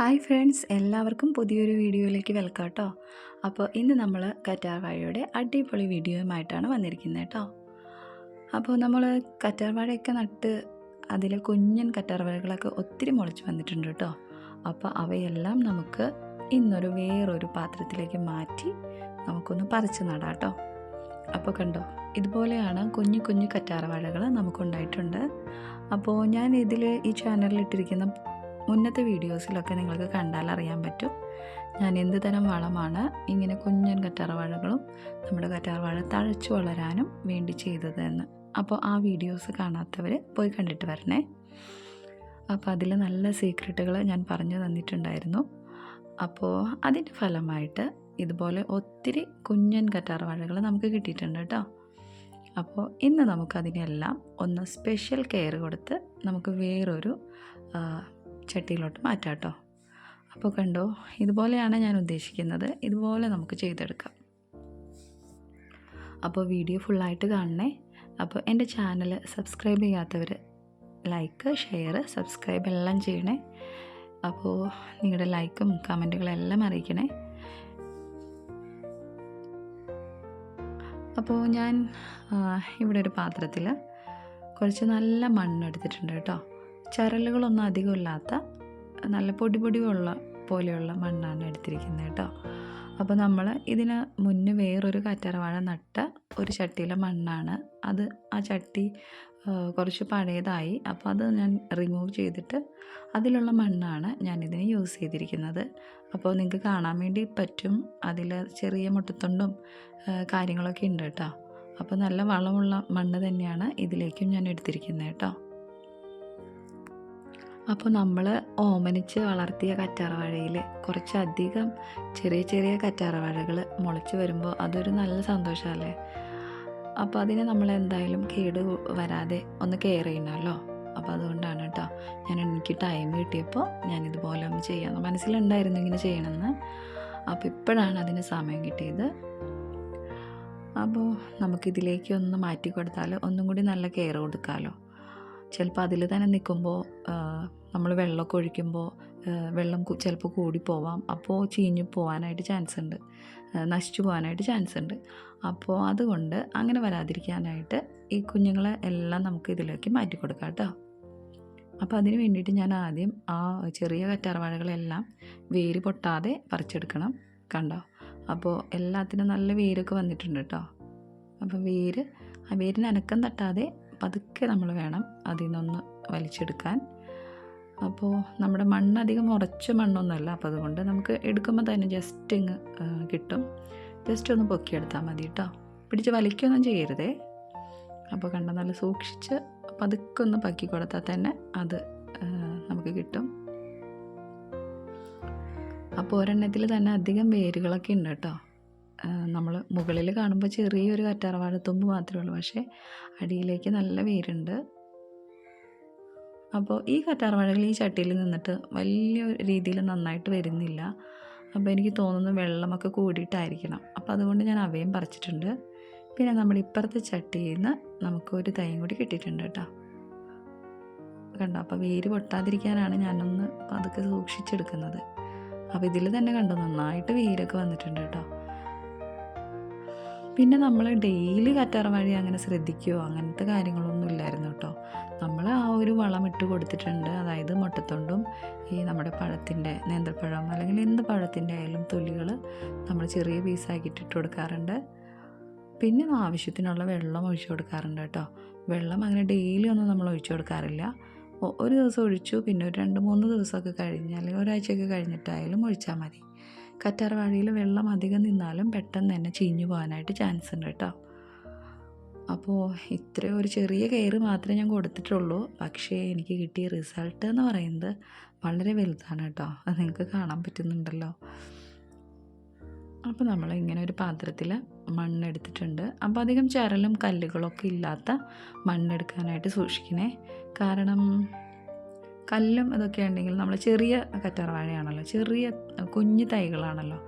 Hi friends എല്ലാവർക്കും പുതിയൊരു വീഡിയോയിലേക്ക് വെൽക്കം കേട്ടോ അപ്പോൾ ഇന്ന് നമ്മൾ കറ്റാർവാഴയുടെ അടിപൊളി വീഡിയോയുമായിട്ടാണ് വന്നിരിക്കുന്നത് കേട്ടോ അപ്പോൾ നമ്മൾ കറ്റാർവാഴയൊക്കെ നട്ട് അതിലെ കുഞ്ഞൻ കറ്റാർവാഴകളൊക്കെ ഒത്തിരി മുളച്ച് വന്നിട്ടുണ്ട് കേട്ടോ അപ്പോൾ അവയെല്ലാം നമുക്ക് ഇന്നൊരു വേറൊരു പാത്രത്തിലേക്ക് മാറ്റി നമുക്കൊന്ന് പറിച്ച് നടാം കേട്ടോ അപ്പോൾ കണ്ടോ ഇതുപോലെയാണ് കുഞ്ഞു കുഞ്ഞു കറ്റാർവാഴകൾ നമുക്കുണ്ടായിട്ടുണ്ട്. അപ്പോൾ ഞാൻ ഇതിൽ ഈ ചാനലിൽ ഇട്ടിരിക്കുന്ന മുന്നത്തെ വീഡിയോസിലൊക്കെ നിങ്ങൾക്ക് കണ്ടാൽ അറിയാൻ പറ്റും. ഞാൻ എന്ത് തരം വളമാണ് ഇങ്ങനെ കുഞ്ഞൻ കറ്റാർവാഴകളും നമ്മുടെ കറ്റാർവാഴ തഴച്ചു വളരാനും വേണ്ടി ചെയ്തത് എന്ന്. അപ്പോൾ ആ വീഡിയോസ് കാണാത്തവർ പോയി കണ്ടിട്ട് വരണേ. അപ്പോൾ അതിൽ നല്ല സീക്രട്ടുകൾ ഞാൻ പറഞ്ഞു തന്നിട്ടുണ്ടായിരുന്നു. അപ്പോൾ അതിന്റെ ഫലമായിട്ട് ഇതുപോലെ ഒത്തിരി കുഞ്ഞൻ കറ്റാർവാഴകൾ നമുക്ക് കിട്ടിയിട്ടുണ്ട് കേട്ടോ. അപ്പോൾ ഇന്ന് നമുക്കതിനെല്ലാം ഒന്ന് സ്പെഷ്യൽ കെയർ കൊടുത്ത് നമുക്ക് വേറൊരു ചട്ടിയിലോട്ട് മാറ്റാം കേട്ടോ അപ്പോൾ കണ്ടോ ഇതുപോലെയാണ് ഞാൻ ഉദ്ദേശിക്കുന്നത്. ഇതുപോലെ നമുക്ക് ചെയ്തെടുക്കാം. അപ്പോൾ വീഡിയോ ഫുള്ളായിട്ട് കാണണേ. അപ്പോൾ എന്റെ ചാനൽ സബ്സ്ക്രൈബ് ചെയ്യാത്തവർ ലൈക്ക് ഷെയർ സബ്സ്ക്രൈബ് എല്ലാം ചെയ്യണേ. അപ്പോൾ നിങ്ങളുടെ ലൈക്കും കമന്റുകളെല്ലാം അറിയിക്കണേ. അപ്പോൾ ഞാൻ ഇവിടെ ഒരു പാത്രത്തിൽ കുറച്ച് നല്ല മണ്ണ് എടുത്തിട്ടുണ്ട് കേട്ടോ. ചരലുകളൊന്നും അധികം ഇല്ലാത്ത നല്ല പൊടി പൊടി ഉള്ള പോലെയുള്ള മണ്ണാണ് എടുത്തിരിക്കുന്നത് കേട്ടോ. അപ്പോൾ നമ്മൾ ഇതിന് മുന്നേ വേറൊരു കറ്റാർവാഴ നട്ട ഒരു ചട്ടിയിലെ മണ്ണാണ്. അത് ആ ചട്ടി കുറച്ച് പഴയതായി. അപ്പോൾ അത് ഞാൻ റിമൂവ് ചെയ്തിട്ട് അതിലുള്ള മണ്ണാണ് ഞാനിതിന് യൂസ് ചെയ്തിരിക്കുന്നത്. അപ്പോൾ നിങ്ങൾക്ക് കാണാൻ വേണ്ടി പറ്റും. അതിൽ ചെറിയ മുട്ടത്തൊണ്ടും കാര്യങ്ങളൊക്കെ ഉണ്ട് കേട്ടോ. അപ്പോൾ നല്ല വളമുള്ള മണ്ണ് തന്നെയാണ് ഇതിലേക്കും ഞാൻ എടുത്തിരിക്കുന്നത് കേട്ടോ. അപ്പോൾ നമ്മൾ ഓമനിച്ച് വളർത്തിയ കറ്റാർവാഴയിൽ കുറച്ചധികം ചെറിയ ചെറിയ കറ്റാർവാഴകൾ മുളച്ച് വരുമ്പോൾ അതൊരു നല്ല സന്തോഷമല്ലേ? അപ്പോൾ അതിനെ നമ്മൾ എന്തായാലും കേട് വരാതെ ഒന്ന് കെയർ ചെയ്യണമല്ലോ. അപ്പോൾ അതുകൊണ്ടാണ് കേട്ടോ ഞാൻ എനിക്ക് ടൈം കിട്ടിയപ്പോൾ ഞാനിതുപോലെ ഒന്ന് ചെയ്യാമെന്ന് മനസ്സിലുണ്ടായിരുന്നു ഇങ്ങനെ ചെയ്യണമെന്ന്. അപ്പോൾ ഇപ്പോഴാണ് അതിന് സമയം കിട്ടിയത്. അപ്പോൾ നമുക്കിതിലേക്ക് ഒന്ന് മാറ്റി കൊടുത്താൽ ഒന്നും കൂടി നല്ല കെയർ കൊടുക്കാമല്ലോ. ചിലപ്പോൾ അതിൽ തന്നെ നിൽക്കുമ്പോൾ നമ്മൾ വെള്ളമൊക്കെ ഒഴിക്കുമ്പോൾ വെള്ളം ചിലപ്പോൾ കൂടിപ്പോവാം അപ്പോൾ ചീഞ്ഞു പോകാനായിട്ട് ചാൻസ് ഉണ്ട് നശിച്ചു പോകാനായിട്ട് ചാൻസ് ഉണ്ട് അപ്പോൾ അതുകൊണ്ട് അങ്ങനെ വരാതിരിക്കാനായിട്ട് ഈ കുഞ്ഞുങ്ങളെ എല്ലാം നമുക്ക് ഇതിലേക്ക് മാറ്റി കൊടുക്കാം കേട്ടോ. അപ്പോൾ അതിന് വേണ്ടിയിട്ട് ഞാൻ ആദ്യം ആ ചെറിയ കറ്റാർവാഴകളെല്ലാം വേര് പൊട്ടാതെ പറിച്ചെടുക്കണം കണ്ടോ. അപ്പോൾ എല്ലാത്തിനും നല്ല വേരൊക്കെ വന്നിട്ടുണ്ട് കേട്ടോ. അപ്പോൾ വേര് ആ വേരിന് അനക്കം തട്ടാതെ പതുക്കെ നമ്മൾ വേണം അതിൽ നിന്നൊന്ന് വലിച്ചെടുക്കാൻ. അപ്പോൾ നമ്മുടെ മണ്ണ് അധികം ഉറച്ച മണ്ണൊന്നുമല്ല. അപ്പോൾ അതുകൊണ്ട് നമുക്ക് എടുക്കുമ്പോൾ തന്നെ ജസ്റ്റ് ഇങ്ങ് കിട്ടും. ജസ്റ്റ് ഒന്ന് പൊക്കിയെടുത്താൽ മതി കേട്ടോ പിടിച്ച് വലിക്കൊന്നും ചെയ്യരുതേ. അപ്പോൾ കണ്ട നല്ല സൂക്ഷിച്ച് പതുക്കെ ഒന്ന് പക്കി കൊടുത്താൽ തന്നെ അത് നമുക്ക് കിട്ടും. അപ്പോൾ ഒരെണ്ണത്തിൽ തന്നെ അധികം വേരുകളൊക്കെ ഉണ്ട് കേട്ടോ നമ്മൾ മുകളിൽ കാണുമ്പോൾ ചെറിയൊരു കറ്റാർവാഴത്തുമ്പ് മാത്രമേ ഉള്ളൂ. പക്ഷേ അടിയിലേക്ക് നല്ല വേരുണ്ട്. അപ്പോൾ ഈ കറ്റാർവാഴകൾ ഈ ചട്ടിയിൽ നിന്നിട്ട് വലിയ രീതിയിൽ നന്നായിട്ട് വരുന്നില്ല. അപ്പോൾ എനിക്ക് തോന്നുന്നു വെള്ളമൊക്കെ കൂടിയിട്ടായിരിക്കണം. അപ്പോൾ അതുകൊണ്ട് ഞാൻ അവയും പറിച്ചിട്ടുണ്ട്. പിന്നെ നമ്മൾ ഇപ്പുറത്തെ ചട്ടിയിൽ നിന്ന് നമുക്ക് ഒരു തൈയും കൂടി കിട്ടിയിട്ടുണ്ട് കേട്ടോ. കണ്ടോ? അപ്പോൾ വേര് പൊട്ടാതിരിക്കാനാണ് ഞാനൊന്ന് പതുക്കെ സൂക്ഷിച്ചെടുക്കുന്നത്. അപ്പോൾ ഇതിൽ തന്നെ കണ്ടോ? നന്നായിട്ട് വേരൊക്കെ വന്നിട്ടുണ്ട് കേട്ടോ. പിന്നെ നമ്മൾ ഡെയിലി കറ്റാർവാഴി അങ്ങനെ ശ്രദ്ധിക്കുകയോ അങ്ങനത്തെ കാര്യങ്ങളൊന്നും ഇല്ലായിരുന്നു കേട്ടോ. നമ്മൾ ആ ഒരു വളം ഇട്ട് കൊടുത്തിട്ടുണ്ട്. അതായത് മുട്ടത്തൊണ്ടും ഈ നമ്മുടെ പഴത്തിന്റെ നേന്ത്രപ്പഴം അല്ലെങ്കിൽ എന്ത് പഴത്തിന്റെ ആയാലും തൊലികൾ നമ്മൾ ചെറിയ പീസാക്കിയിട്ട് ഇട്ട് കൊടുക്കാറുണ്ട്. പിന്നെ ആവശ്യത്തിനുള്ള വെള്ളം ഒഴിച്ചു കൊടുക്കാറുണ്ട് കേട്ടോ. വെള്ളം അങ്ങനെ ഡെയിലി ഒന്നും നമ്മൾ ഒഴിച്ചു കൊടുക്കാറില്ല. ഒരു ദിവസം ഒഴിച്ചു. പിന്നെ ഒരു രണ്ട് മൂന്ന് ദിവസമൊക്കെ കഴിഞ്ഞ് അല്ലെങ്കിൽ ഒരാഴ്ചയൊക്കെ കഴിഞ്ഞിട്ടായാലും ഒഴിച്ചാൽ മതി. കറ്റാർവാഴയിൽ വെള്ളം അധികം നിന്നാലും പെട്ടെന്ന് തന്നെ ചീഞ്ഞു പോകാനായിട്ട് ചാൻസ് ഉണ്ട് കേട്ടോ. അപ്പോൾ ഇത്ര ഒരു ചെറിയ കെയർ മാത്രമേ ഞാൻ കൊടുത്തിട്ടുള്ളൂ. പക്ഷേ എനിക്ക് കിട്ടിയ റിസൾട്ട് എന്ന് പറയുന്നത് വളരെ വലുതാണ് കേട്ടോ. അത് നിങ്ങൾക്ക് കാണാൻ പറ്റുന്നുണ്ടല്ലോ. അപ്പോൾ നമ്മൾ ഇങ്ങനെ ഒരു പാത്രത്തിൽ മണ്ണെടുത്തിട്ടുണ്ട് അപ്പോൾ അധികം ചരലും കല്ലുകളൊക്കെ ഇല്ലാത്ത മണ്ണെടുക്കാനായിട്ട് സൂക്ഷിക്കണേ. കാരണം കല്ലും ഇതൊക്കെ ഉണ്ടെങ്കിൽ നമ്മൾ ചെറിയ കറ്റാർവാഴയാണല്ലോ ചെറിയ കുഞ്ഞു തൈകളാണല്ലോ.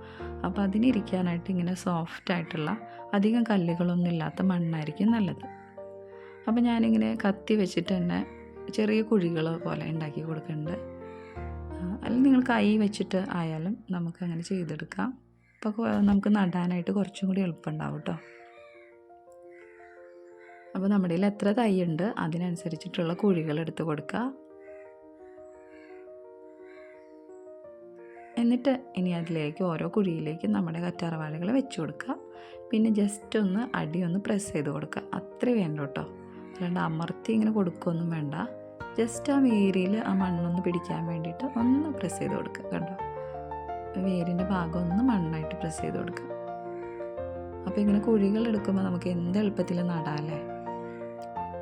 അപ്പോൾ അതിനിരിക്കാനായിട്ട് ഇങ്ങനെ സോഫ്റ്റ് ആയിട്ടുള്ള അധികം കല്ലുകളൊന്നും ഇല്ലാത്ത മണ്ണായിരിക്കും നല്ലത്. അപ്പോൾ ഞാനിങ്ങനെ കത്തി വെച്ചിട്ട് തന്നെ ചെറിയ കുഴികൾ പോലെ ഉണ്ടാക്കി കൊടുക്കുന്നുണ്ട്. അല്ലെങ്കിൽ നിങ്ങൾ കൈ വെച്ചിട്ട് ആയാലും നമുക്ക് അങ്ങനെ ചെയ്തെടുക്കാം. അപ്പോൾ നമുക്ക് നടാനായിട്ട് കുറച്ചും കൂടി എളുപ്പമുണ്ടാവും കേട്ടോ അപ്പോൾ നമ്മുടെ കയ്യിൽ എത്ര തൈ ഉണ്ട് അതിനനുസരിച്ചിട്ടുള്ള കുഴികൾ എടുത്ത് കൊടുക്കുക എന്നിട്ട് ഇനി അതിലേക്ക് ഓരോ കുഴിയിലേക്ക് നമ്മുടെ കറ്റാർവാഴകൾ വെച്ച് കൊടുക്കുക. പിന്നെ ജസ്റ്റ് ഒന്ന് അടി ഒന്ന് പ്രസ് ചെയ്ത് കൊടുക്കുക. അത്രേ വേണ്ട കേട്ടോ. അല്ലാണ്ട് അമർത്തി ഇങ്ങനെ കൊടുക്കുകയൊന്നും വേണ്ട. ജസ്റ്റ് ആ വേരിയിൽ ആ മണ്ണൊന്ന് പിടിക്കാൻ വേണ്ടിയിട്ട് ഒന്ന് പ്രസ് ചെയ്ത് കൊടുക്കുക കണ്ടോ? വേരിന്റെ ഭാഗം ഒന്ന് മണ്ണായിട്ട് പ്രസ് ചെയ്ത് കൊടുക്കുക. അപ്പോൾ ഇങ്ങനെ കുഴികൾ എടുക്കുമ്പോൾ നമുക്ക് എന്ത് എളുപ്പത്തിൽ നടാമല്ലേ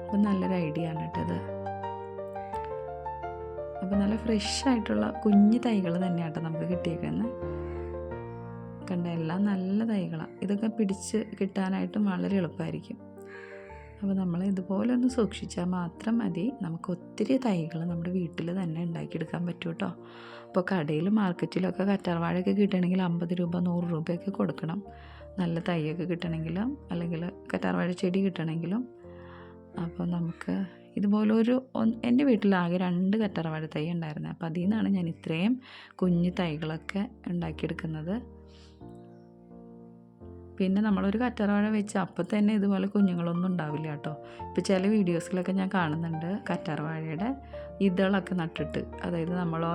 അപ്പം നല്ലൊരു ഐഡിയ ആണ് കേട്ടത് അപ്പോൾ നല്ല ഫ്രഷ് ആയിട്ടുള്ള കുഞ്ഞു തൈകൾ തന്നെയാട്ടോ നമുക്ക് കിട്ടിയേക്കുന്നത്. കണ്ട എല്ലാം നല്ല തൈകളാണ് ഇതൊക്കെ പിടിച്ച് കിട്ടാനായിട്ടും വളരെ എളുപ്പമായിരിക്കും. അപ്പോൾ നമ്മൾ ഇതുപോലെ ഒന്ന് സൂക്ഷിച്ചാൽ മാത്രം മതി. നമുക്ക് ഒത്തിരി തൈകൾ നമ്മുടെ വീട്ടിൽ തന്നെ ഉണ്ടാക്കിയെടുക്കാൻ പറ്റും കേട്ടോ. അപ്പോൾ കടയിൽ മാർക്കറ്റിലൊക്കെ കറ്റാർവാഴയൊക്കെ കിട്ടണമെങ്കിൽ അമ്പത് രൂപ നൂറ് രൂപയൊക്കെ കൊടുക്കണം. നല്ല തൈയൊക്കെ കിട്ടണമെങ്കിലും അല്ലെങ്കിൽ കറ്റാർവാഴ ചെടി കിട്ടണമെങ്കിലും. അപ്പോൾ നമുക്ക് ഇതുപോലെ ഒരു എന്റെ വീട്ടിലാകെ രണ്ട് കറ്റാർവാഴ തൈ ഉണ്ടായിരുന്നു. അപ്പോൾ അതിൽ നിന്നാണ് ഞാൻ ഇത്രയും കുഞ്ഞു തൈകളൊക്കെ ഉണ്ടാക്കിയെടുക്കുന്നത്. പിന്നെ നമ്മളൊരു കറ്റാർവാഴ വെച്ച് അപ്പം തന്നെ ഇതുപോലെ കുഞ്ഞുങ്ങളൊന്നും ഉണ്ടാവില്ല കേട്ടോ. ഇപ്പോൾ ചില വീഡിയോസിലൊക്കെ ഞാൻ കാണുന്നുണ്ട് കറ്റാർവാഴയുടെ ഇതളൊക്കെ നട്ടിട്ട്. അതായത് നമ്മൾ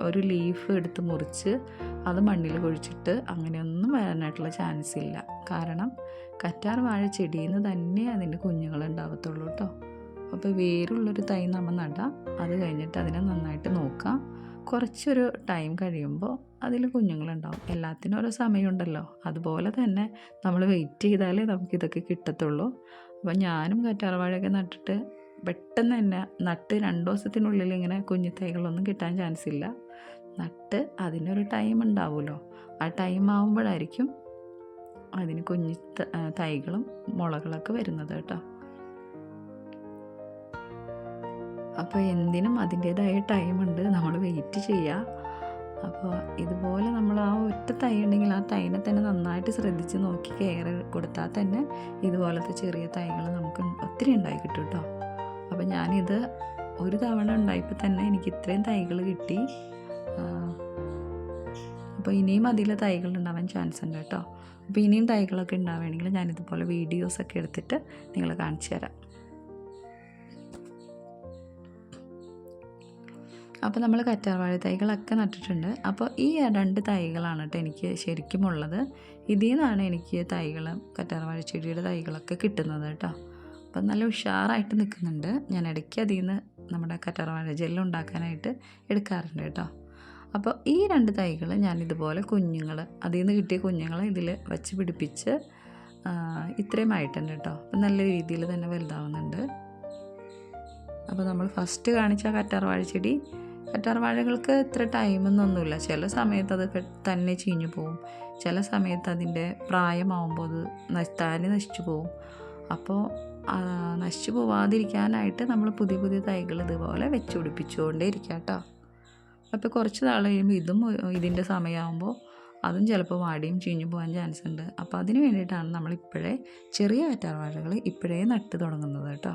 ഒരു ലീഫ് എടുത്ത് മുറിച്ച് അത് മണ്ണിൽ കുഴിച്ചിട്ട് അങ്ങനെയൊന്നും വരാനായിട്ടുള്ള ചാൻസ് ഇല്ല. കാരണം കറ്റാർ വാഴ ചെടിയിൽ നിന്ന് തന്നെ അതിന്റെ കുഞ്ഞുങ്ങൾ ഉണ്ടാവത്തുള്ളൂ കേട്ടോ. അപ്പോൾ വേരുള്ളൊരു തൈ നമ്മൾ നടാം അത് കഴിഞ്ഞിട്ട് അതിനെ നന്നായിട്ട് നോക്കാം. കുറച്ചൊരു ടൈം കഴിയുമ്പോൾ അതിൽ കുഞ്ഞുങ്ങളുണ്ടാവും. എല്ലാത്തിനും ഓരോ സമയമുണ്ടല്ലോ. അതുപോലെ തന്നെ നമ്മൾ വെയിറ്റ് ചെയ്താലേ നമുക്കിതൊക്കെ കിട്ടത്തുള്ളൂ. അപ്പോൾ ഞാനും കറ്റാർവാഴയൊക്കെ നട്ടിട്ട് പെട്ടെന്ന് തന്നെ നട്ട് രണ്ട് ദിവസത്തിനുള്ളിൽ ഇങ്ങനെ കുഞ്ഞു തൈകളൊന്നും കിട്ടാൻ ചാൻസ് ഇല്ല. നട്ട് അതിനൊരു ടൈം ഉണ്ടാവുമല്ലോ. ആ ടൈം ആവുമ്പോഴായിരിക്കും അതിന് കുഞ്ഞു തൈകളും മുളകളൊക്കെ വരുന്നത് കേട്ടോ. അപ്പോൾ എന്തിനും അതിന്റേതായ ടൈമുണ്ട് നമ്മൾ വെയിറ്റ് ചെയ്യുക അപ്പോൾ ഇതുപോലെ നമ്മൾ ആ ഒറ്റ തൈ ഉണ്ടെങ്കിൽ ആ തൈനെ തന്നെ നന്നായിട്ട് ശ്രദ്ധിച്ച് നോക്കി കെയർ കൊടുത്താൽ തന്നെ ഇതുപോലത്തെ ചെറിയ തൈകൾ നമുക്ക് ഒത്തിരി ഉണ്ടായി കിട്ടും കേട്ടോ അപ്പോൾ ഞാനിത് ഒരു തവണ ഉണ്ടായപ്പോൾ തന്നെ എനിക്ക് ഇത്രയും തൈകൾ കിട്ടി. അപ്പോൾ ഇനിയും അതിൽ തൈകൾ ഉണ്ടാവാൻ ചാൻസ് ഉണ്ട് കേട്ടോ അപ്പോൾ ഇനിയും തൈകളൊക്കെ ഉണ്ടാവുകയാണെങ്കിൽ ഞാനിതുപോലെ വീഡിയോസൊക്കെ എടുത്തിട്ട് നിങ്ങളെ കാണിച്ചു തരാം. അപ്പോൾ നമ്മൾ കറ്റാർവാഴ തൈകളൊക്കെ നട്ടിട്ടുണ്ട്. അപ്പോൾ ഈ രണ്ട് തൈകളാണ് കേട്ടോ എനിക്ക് ശരിക്കും ഉള്ളത്. ഇതിൽ നിന്നാണ് എനിക്ക് തൈകൾ കറ്റാർവാഴ ചെടിയുടെ തൈകളൊക്കെ കിട്ടുന്നത് കേട്ടോ അപ്പം നല്ല ഉഷാറായിട്ട് നിൽക്കുന്നുണ്ട് ഞാൻ ഇടയ്ക്ക് അതിൽ നിന്ന് നമ്മുടെ കറ്റാർവാഴ ജെല്ലുണ്ടാക്കാനായിട്ട് എടുക്കാറുണ്ട് കേട്ടോ അപ്പോൾ ഈ രണ്ട് തൈകൾ ഞാൻ ഇതുപോലെ കുഞ്ഞുങ്ങൾ അതിൽ നിന്ന് കിട്ടിയ കുഞ്ഞുങ്ങൾ ഇതിൽ വെച്ച് പിടിപ്പിച്ച് ഇത്രയും ആയിട്ടുണ്ട് കേട്ടോ അപ്പം നല്ല രീതിയിൽ തന്നെ വലുതാവുന്നുണ്ട്. അപ്പോൾ നമ്മൾ ഫസ്റ്റ് കാണിച്ച കറ്റാർവാഴ ചെടി കറ്റാർവാഴകൾക്ക് ഇത്ര ടൈമെന്നൊന്നുമില്ല ചില സമയത്ത് അത് തന്നെ ചീഞ്ഞു പോവും. ചില സമയത്ത് അതിന്റെ പ്രായമാവുമ്പോൾ അത് താനെ നശിച്ചു പോവും. അപ്പോൾ നശിച്ചു പോവാതിരിക്കാനായിട്ട് നമ്മൾ പുതിയ പുതിയ തൈകൾ ഇതുപോലെ വെച്ച് പിടിപ്പിച്ചുകൊണ്ടേ ഇരിക്കുക കേട്ടോ. അപ്പോൾ കുറച്ച് നാൾ കഴിയുമ്പോൾ ഇതും ഇതിന്റെ സമയമാകുമ്പോൾ അതും ചിലപ്പോൾ വാടിയും ചീഞ്ഞു പോകാൻ ചാൻസ് ഉണ്ട്. അപ്പോൾ അതിന് വേണ്ടിയിട്ടാണ് നമ്മൾ ഇപ്പോഴേ ചെറിയ കറ്റാർവാഴകൾ ഇപ്പോഴേ നട്ട് തുടങ്ങുന്നത് കേട്ടോ.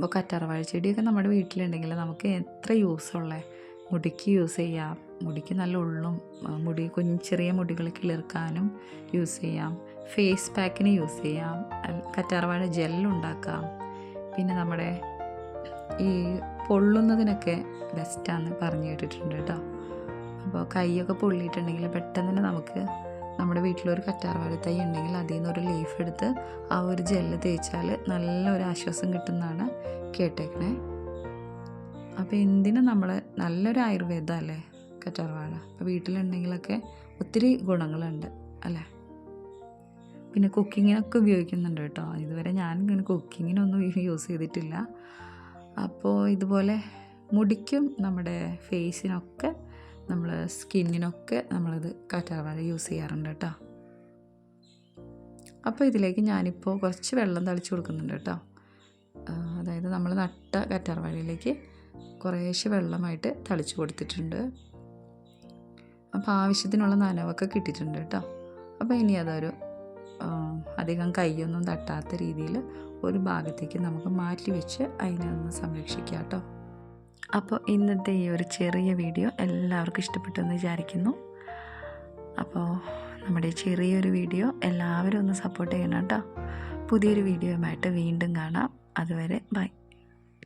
അപ്പോൾ കറ്റാർവാഴ ചെടിയൊക്കെ നമ്മുടെ വീട്ടിലുണ്ടെങ്കിൽ നമുക്ക് എത്ര യൂസുള്ളേ മുടിക്ക് യൂസ് ചെയ്യാം. മുടിക്ക് നല്ല ഉള്ളും മുടി കുഞ്ഞ് ചെറിയ മുടികൾ കിളിർക്കാനും യൂസ് ചെയ്യാം. ഫേസ് പാക്കിന് യൂസ് ചെയ്യാം. കറ്റാർവാഴ ജെല്ലുണ്ടാക്കാം പിന്നെ നമ്മുടെ ഈ പൊള്ളുന്നതിനൊക്കെ ബെസ്റ്റാന്ന് പറഞ്ഞു കേട്ടിട്ടുണ്ട് കേട്ടോ. അപ്പോൾ കൈയൊക്കെ പൊള്ളിയിട്ടുണ്ടെങ്കിൽ പെട്ടെന്ന് തന്നെ നമുക്ക് നമ്മുടെ വീട്ടിലൊരു കറ്റാർവാഴ തൈ ഉണ്ടെങ്കിൽ അതിൽ നിന്ന് ഒരു ലീഫ് എടുത്ത് ആ ഒരു ജെല്ല് തേച്ചാൽ നല്ല ഒരു ആശ്വാസം കിട്ടുന്നതാണ് കേട്ടേക്കണേ. അപ്പോൾ എന്തിനും നമ്മൾ നല്ലൊരു ആയുർവേദം അല്ലേ കറ്റാർവാഴ? അപ്പോൾ വീട്ടിലുണ്ടെങ്കിലൊക്കെ ഒത്തിരി ഗുണങ്ങളുണ്ട് അല്ലേ? പിന്നെ കുക്കിങ്ങിനൊക്കെ ഉപയോഗിക്കുന്നുണ്ട് കേട്ടോ. ഇതുവരെ ഞാൻ ഇങ്ങനെ കുക്കിങ്ങിനൊന്നും യൂസ് ചെയ്തിട്ടില്ല. അപ്പോൾ ഇതുപോലെ മുടിക്കും നമ്മുടെ ഫേസിനൊക്കെ നമ്മൾ സ്കിന്നിനൊക്കെ നമ്മളിത് കറ്റാർവാഴ യൂസ് ചെയ്യാറുണ്ട് കേട്ടോ. അപ്പോൾ ഇതിലേക്ക് ഞാനിപ്പോൾ കുറച്ച് വെള്ളം തളിച്ച് കൊടുക്കുന്നുണ്ട് കേട്ടോ. അതായത് നമ്മൾ നട്ട കറ്റാർവാഴയിലേക്ക് കുറേശ്ശെ വെള്ളമായിട്ട് തളിച്ച് കൊടുത്തിട്ടുണ്ട്. അപ്പോൾ ആവശ്യത്തിനുള്ള നനവൊക്കെ കിട്ടിയിട്ടുണ്ട് കേട്ടോ. അപ്പോൾ ഇനി അതൊരു അധികം കൈയൊന്നും തട്ടാത്ത രീതിയിൽ ഒരു ഭാഗത്തേക്ക് നമുക്ക് മാറ്റി വെച്ച് അതിനെ ഒന്ന് സംരക്ഷിക്കാം കേട്ടോ. അപ്പോൾ ഇന്നത്തെ ഈ ഒരു ചെറിയ വീഡിയോ എല്ലാവർക്കും ഇഷ്ടപ്പെട്ടു എന്ന് വിചാരിക്കുന്നു. അപ്പോൾ നമ്മുടെ ചെറിയൊരു വീഡിയോ എല്ലാവരും ഒന്ന് സപ്പോർട്ട് ചെയ്യണം കേട്ടോ. പുതിയൊരു വീഡിയോയുമായിട്ട് വീണ്ടും കാണാം. അതുവരെ ബൈ.